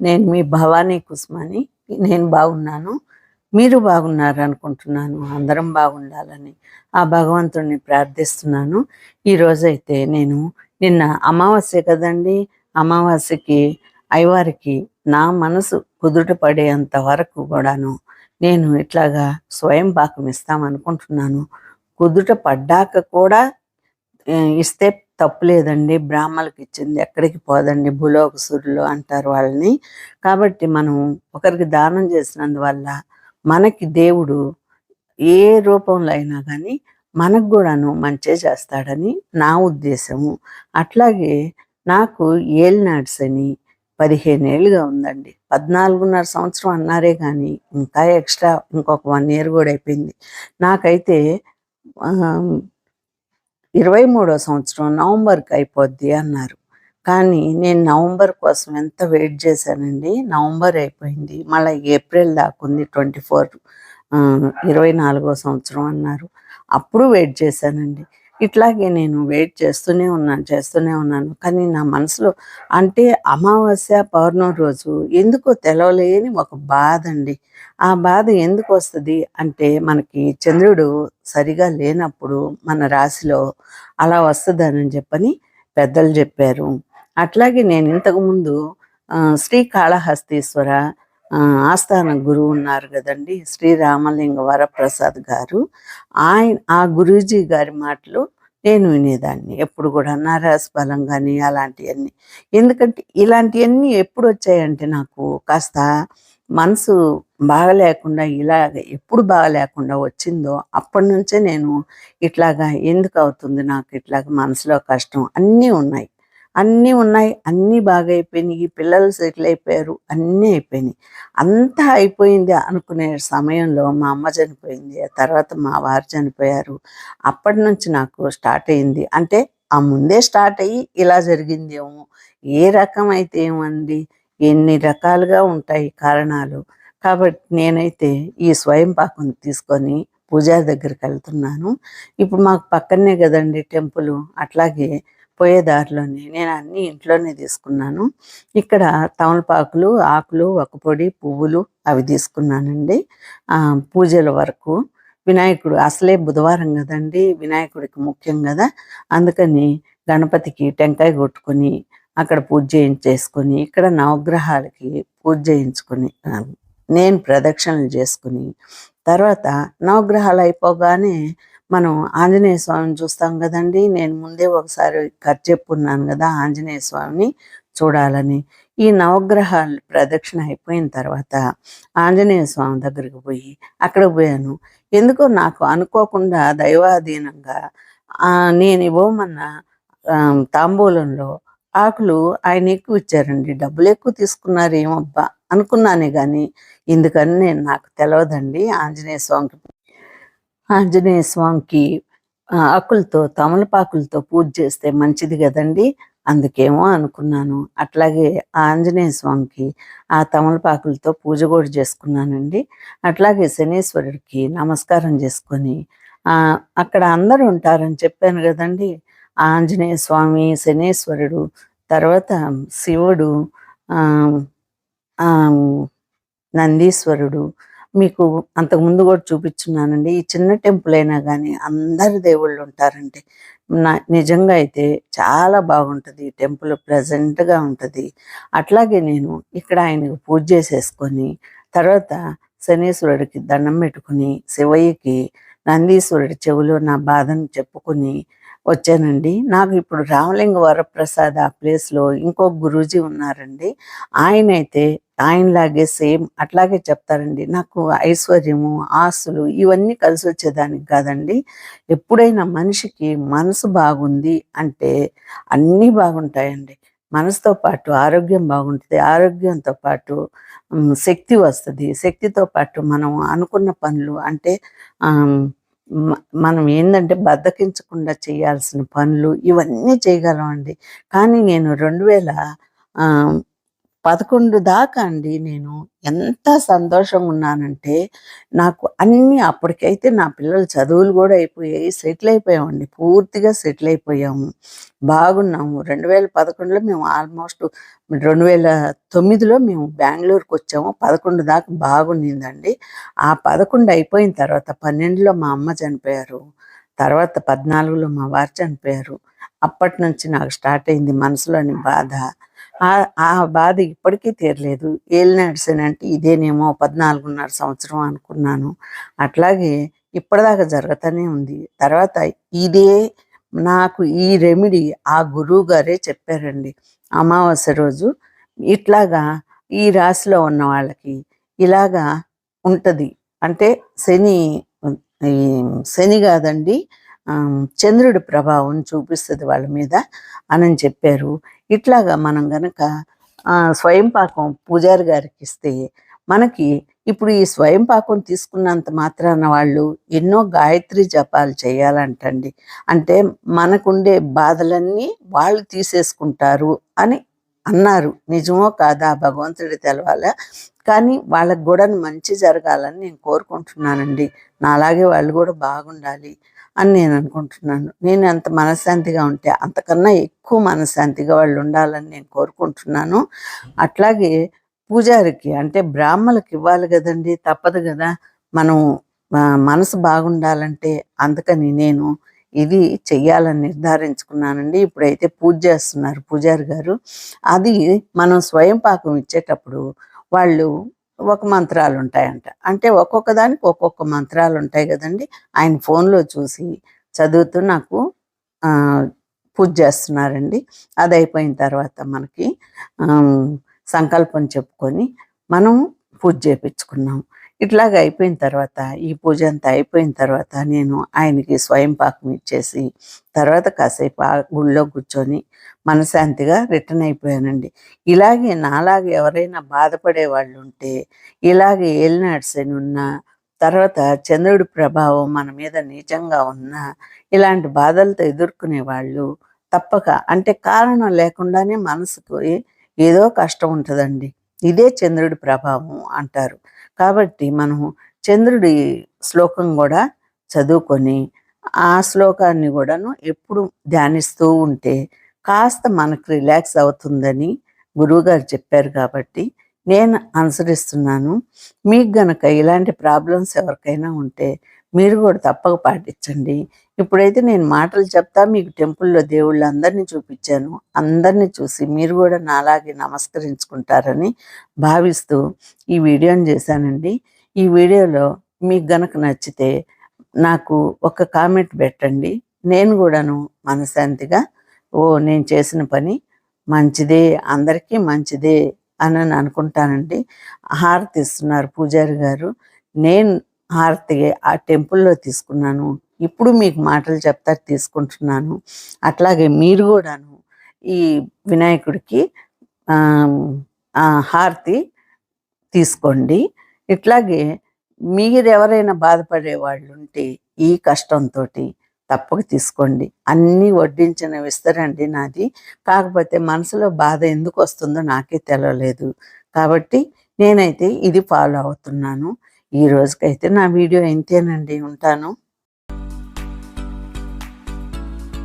నేను మీ భవానీ కుస్మాని. నేను బాగున్నాను. మీరు బాగున్నారు అనుకుంటున్నాను. అందరం బాగుండాలని ఆ భగవంతుడిని ప్రార్థిస్తున్నాను. ఈ నేను నిన్న అమావాస్య కదండి. అమావాస్యకి అయ్యవారికి నా మనసు కుదుట పడేంత వరకు కూడాను నేను ఇట్లాగా స్వయం పాకం ఇస్తామనుకుంటున్నాను కుదుట పడ్డాక కూడా ఇస్తే తప్పులేదండి. బ్రాహ్మలకు ఇచ్చింది ఎక్కడికి పోదండి. భూలోకసురులు అంటారు వాళ్ళని. కాబట్టి మనం ఒకరికి దానం చేసినందువల్ల మనకి దేవుడు ఏ రూపంలో అయినా కానీ మనకు కూడాను మంచే చేస్తాడని నా ఉద్దేశము. అట్లాగే నాకు ఏలినాడ్స్ అని పదిహేను ఏళ్ళుగా ఉందండి. పద్నాలుగున్నర సంవత్సరం అన్నారే కానీ ఇంకా ఎక్స్ట్రా ఇంకొక వన్ ఇయర్ కూడా అయిపోయింది. నాకైతే ఇరవై మూడో సంవత్సరం నవంబర్కి అయిపోద్ది అన్నారు. కానీ నేను నవంబర్ కోసం ఎంత వెయిట్ చేశానండి? నవంబర్ అయిపోయింది. మళ్ళీ ఏప్రిల్ దాకా ఉంది ట్వంటీ ఫోర్ ఇరవై నాలుగో సంవత్సరం అన్నారు. అప్పుడు వెయిట్ చేశానండి. ఇట్లాగే నేను వెయిట్ చేస్తూనే ఉన్నాను చేస్తూనే ఉన్నాను. కానీ నా మనసులో అంటే అమావాస్య పౌర్ణమి రోజు ఎందుకో తెలవలేని ఒక బాధ అండి ఆ బాధ ఎందుకు వస్తుంది? అంటే మనకి చంద్రుడు సరిగా లేనప్పుడు మన రాశిలో అలా వస్తుందని చెప్పని పెద్దలు చెప్పారు. అట్లాగే నేను ఇంతకుముందు శ్రీకాళహస్తీశ్వర ఆస్థాన గురువు ఉన్నారు కదండి. శ్రీ రామలింగ వరప్రసాద్ గారు. ఆయన ఆ గురూజీ గారి మాటలు నేను వినేదాన్ని. ఎప్పుడు కూడా నరాస్ బలం కానీ అలాంటివన్నీ. ఎందుకంటే ఇలాంటివన్నీ ఎప్పుడు వచ్చాయంటే నాకు కాస్త మనసు బాగలేకుండా ఇలాగ ఎప్పుడు బాగలేకుండా వచ్చిందో అప్పటి నుంచే నేను ఇట్లాగా ఎందుకు అవుతుంది నాకు ఇట్లాగ మనసులో కష్టం అన్నీ ఉన్నాయి. అన్నీ ఉన్నాయి అన్నీ బాగా అయిపోయినాయి పిల్లలు సెటిల్ అయిపోయారు అన్నీ అయిపోయినాయి. అంతా అయిపోయింది అనుకునే సమయంలో మా అమ్మ చనిపోయింది ఆ తర్వాత మా వారు చనిపోయారు. అప్పటి నుంచి నాకు స్టార్ట్ అయింది. అంటే ఆ ముందే స్టార్ట్ అయ్యి ఇలా జరిగిందేమో ఏ రకం అయితే ఏమండి ఎన్ని రకాలుగా ఉంటాయి కారణాలు. కాబట్టి నేనైతే ఈ స్వయం పాకం తీసుకొని పూజారి దగ్గరికి వెళ్తున్నాను. ఇప్పుడు మాకు పక్కనే కదండి టెంపుల్ అట్లాగే పోయే దారిలోనే నేను అన్ని ఇంట్లోనే తీసుకున్నాను. ఇక్కడ తమలపాకులు ఆకులు పొడి పువ్వులు అవి తీసుకున్నానండి. పూజల వరకు. వినాయకుడు అసలే బుధవారం కదండి వినాయకుడికి ముఖ్యం కదా. అందుకని గణపతికి టెంకాయ కొట్టుకొని అక్కడ పూజ చేయించేసుకొని ఇక్కడ నవగ్రహాలకి పూజ చేయించుకొని నేను ప్రదక్షిణలు చేసుకుని తర్వాత నవగ్రహాలు అయిపోగానే మనం ఆంజనేయ స్వామిని చూస్తాం కదండి. నేను ముందే ఒకసారి ఖర్చు చెప్పున్నాను కదా ఆంజనేయ స్వామిని చూడాలని. ఈ నవగ్రహాలు ప్రదక్షిణ అయిపోయిన తర్వాత ఆంజనేయ స్వామి దగ్గరికి పోయి అక్కడ పోయాను. ఎందుకో నాకు అనుకోకుండా దైవాధీనంగా నేను ఇవ్వమన్న తాంబూలంలో ఆకులు ఆయన ఎక్కువ ఇచ్చారండి. డబ్బులు ఎక్కువ తీసుకున్నారు ఏమబ్బా అనుకున్నానే కానీ ఎందుకని నేను నాకు తెలియదండి ఆంజనేయ స్వామికి ఆంజనేయ స్వామికి ఆకులతో తమలపాకులతో పూజ చేస్తే మంచిది కదండి? అందుకేమో అనుకున్నాను. అట్లాగే ఆ ఆంజనేయ స్వామికి ఆ తమలపాకులతో పూజ కూడా చేసుకున్నానండి. అట్లాగే శనీశ్వరుడికి నమస్కారం చేసుకొని అక్కడ అందరూ ఉంటారని చెప్పాను కదండి. ఆంజనేయ స్వామి శనీశ్వరుడు తర్వాత శివుడు నందీశ్వరుడు మీకు అంతకుముందు కూడా చూపించున్నానండి ఈ చిన్న టెంపుల్ అయినా కానీ అందరు దేవుళ్ళు ఉంటారండి నా నిజంగా అయితే చాలా బాగుంటుంది. ఈ టెంపుల్ ప్రజెంట్గా ఉంటుంది. అట్లాగే నేను ఇక్కడ ఆయనకు పూజ చేసేసుకొని తర్వాత శనీశ్వరుడికి దండం పెట్టుకుని శివయ్యకి నందీశ్వరుడి చెవిలో నా బాధను చెప్పుకొని వచ్చానండి. నాకు ఇప్పుడు రామలింగ వరప్రసాద్ ఆ ప్లేస్లో ఇంకో గురూజీ ఉన్నారండి. ఆయన అయితే ఆయనలాగే సేమ్ అట్లాగే చెప్తారండి. నాకు ఐశ్వర్యము ఆస్తులు ఇవన్నీ కలిసి వచ్చేదానికి కాదండి. ఎప్పుడైనా మనిషికి మనసు బాగుంది అంటే అన్నీ బాగుంటాయండి. మనసుతో పాటు ఆరోగ్యం బాగుంటుంది. ఆరోగ్యంతో పాటు శక్తి వస్తుంది. శక్తితో పాటు మనం అనుకున్న పనులు అంటే మనం ఏంటంటే బద్దకించకుండా చేయాల్సిన పనులు ఇవన్నీ చేయగలం అండి కానీ నేను రెండు వేల పదకొండు దాకా అండి నేను ఎంత సంతోషంగా ఉన్నానంటే నాకు అన్నీ అప్పటికైతే నా పిల్లల చదువులు కూడా అయిపోయాయి సెటిల్ అయిపోయామండి. పూర్తిగా సెటిల్ అయిపోయాము. బాగున్నాము. రెండు వేల పదకొండులో మేము ఆల్మోస్ట్ రెండు వేల తొమ్మిదిలో మేము బెంగళూరుకి వచ్చాము పదకొండు దాకా బాగుండిందండి. ఆ పదకొండు అయిపోయిన తర్వాత పన్నెండులో మా అమ్మ చనిపోయారు. తర్వాత పద్నాలుగులో మా వారు చనిపోయారు. అప్పటి నుంచి నాకు స్టార్ట్ అయింది మనసులోని బాధ. ఆ- బాధ ఇప్పటికీ తీరలేదు. ఏలినాడ్సన్ అంటే ఇదేనేమో పద్నాలుగున్నర సంవత్సరం అనుకున్నాను. అట్లాగే ఇప్పటిదాకా జరుగుతూనే ఉంది. తర్వాత ఇదే నాకు ఈ రెమెడీ ఆ గురువు గారే చెప్పారండి. అమావాస్య రోజు ఇట్లాగా ఈ రాశిలో ఉన్న వాళ్ళకి ఇలాగా ఉంటది. అంటే శని ఈ శని కాదండి చంద్రుడి ప్రభావం చూపిస్తుంది వాళ్ళ మీద అని చెప్పారు. ఇట్లాగా మనం గనక స్వయం పాకం పూజారి గారికి ఇస్తే మనకి ఇప్పుడు ఈ స్వయం పాకం తీసుకున్నంత మాత్రాన వాళ్ళు ఎన్నో గాయత్రి జపాలు చేయాలంటండి. అంటే మనకుండే బాధలన్నీ వాళ్ళు తీసేసుకుంటారు అని అన్నారు. నిజమో కాదా భగవంతుడి తెలవాల? కానీ వాళ్ళకు కూడా మంచి జరగాలని నేను కోరుకుంటున్నానండి. నాలాగే వాళ్ళు కూడా బాగుండాలి. అని నేను అనుకుంటున్నాను. నేను అంత మనశ్శాంతిగా ఉంటే అంతకన్నా ఎక్కువ మనశ్శాంతిగా వాళ్ళు ఉండాలని నేను కోరుకుంటున్నాను. అట్లాగే పూజారికి అంటే బ్రాహ్మలకు ఇవ్వాలి కదండి తప్పదు కదా. మనం మనసు బాగుండాలంటే అందుకని నేను ఇది చెయ్యాలని నిర్ధారించుకున్నానండి. ఇప్పుడైతే పూజ చేస్తున్నారు పూజారి గారు. అది మనం స్వయం పాకం ఇచ్చేటప్పుడు వాళ్ళు ఒక మంత్రాలు ఉంటాయంట అంటే ఒక్కొక్క దానికి ఒక్కొక్క మంత్రాలు ఉంటాయి కదండి. ఆయన ఫోన్లో చూసి చదువుతూ నాకు పూజ చేస్తున్నారండి. అది అయిపోయిన తర్వాత మనకి సంకల్పం చెప్పుకొని మనం పూజ చేయించుకున్నాం ఇట్లాగ అయిపోయిన తర్వాత ఈ పూజ అంతా అయిపోయిన తర్వాత నేను ఆయనకి స్వయం పాకం ఇచ్చేసి తర్వాత కాసేపు ఆ గుళ్ళో కూర్చొని మనశాంతిగా రిటర్న్ అయిపోయానండి. ఇలాగే నాలాగే ఎవరైనా బాధపడే వాళ్ళు ఉంటే ఇలాగే ఏలినాడ్స్ అని తర్వాత చంద్రుడి ప్రభావం మన మీద నిజంగా ఉన్న ఇలాంటి బాధలతో ఎదుర్కొనే వాళ్ళు తప్పక. అంటే కారణం లేకుండానే మనసుకు ఏదో కష్టం ఉంటుందండి. ఇదే చంద్రుడి ప్రభావం అంటారు. కాబట్టి మనం చంద్రుడి శ్లోకం కూడా చదువుకొని ఆ శ్లోకాన్ని కూడాను ఎప్పుడు ధ్యానిస్తూ ఉంటే కాస్త మనకు రిలాక్స్ అవుతుందని గురువుగారు చెప్పారు కాబట్టి నేను అనుసరిస్తున్నాను. మీకు గనక ఇలాంటి ప్రాబ్లమ్స్ ఎవరికైనా ఉంటే మీరు కూడా తప్పక పాటించండి. ఇప్పుడైతే నేను మాటలు చెప్తా మీకు టెంపుల్లో దేవుళ్ళు అందరినీ చూపించాను. అందరినీ చూసి మీరు కూడా నాలాగే నమస్కరించుకుంటారని భావిస్తూ ఈ వీడియోని చేశానండి. ఈ వీడియోలో మీకు గనక నచ్చితే నాకు ఒక కామెంట్ పెట్టండి. నేను కూడాను మనశాంతిగా ఓ నేను చేసిన పని మంచిదే అందరికీ మంచిదే అని అని అనుకుంటానండి. హారతి ఇస్తున్నారు పూజారి గారు. నేను హారతి ఆ టెంపుల్లో తీసుకున్నాను. ఇప్పుడు మీకు మాటలు చెప్తారు తీసుకుంటున్నాను. అట్లాగే మీరు కూడాను ఈ వినాయకుడికి హారతి తీసుకోండి. ఇట్లాగే మీరు ఎవరైనా బాధపడే వాళ్ళు ఉంటే ఈ కష్టంతో తప్పక తీసుకోండి. అన్నీ వడ్డించిన విస్తరండి నాది. కాకపోతే మనసులో బాధ ఎందుకు వస్తుందో నాకే తెలియలేదు కాబట్టి నేనైతే ఇది ఫాలో అవుతున్నాను. ఈ రోజుకైతే నా వీడియో ఇంతేనండి ఉంటాను.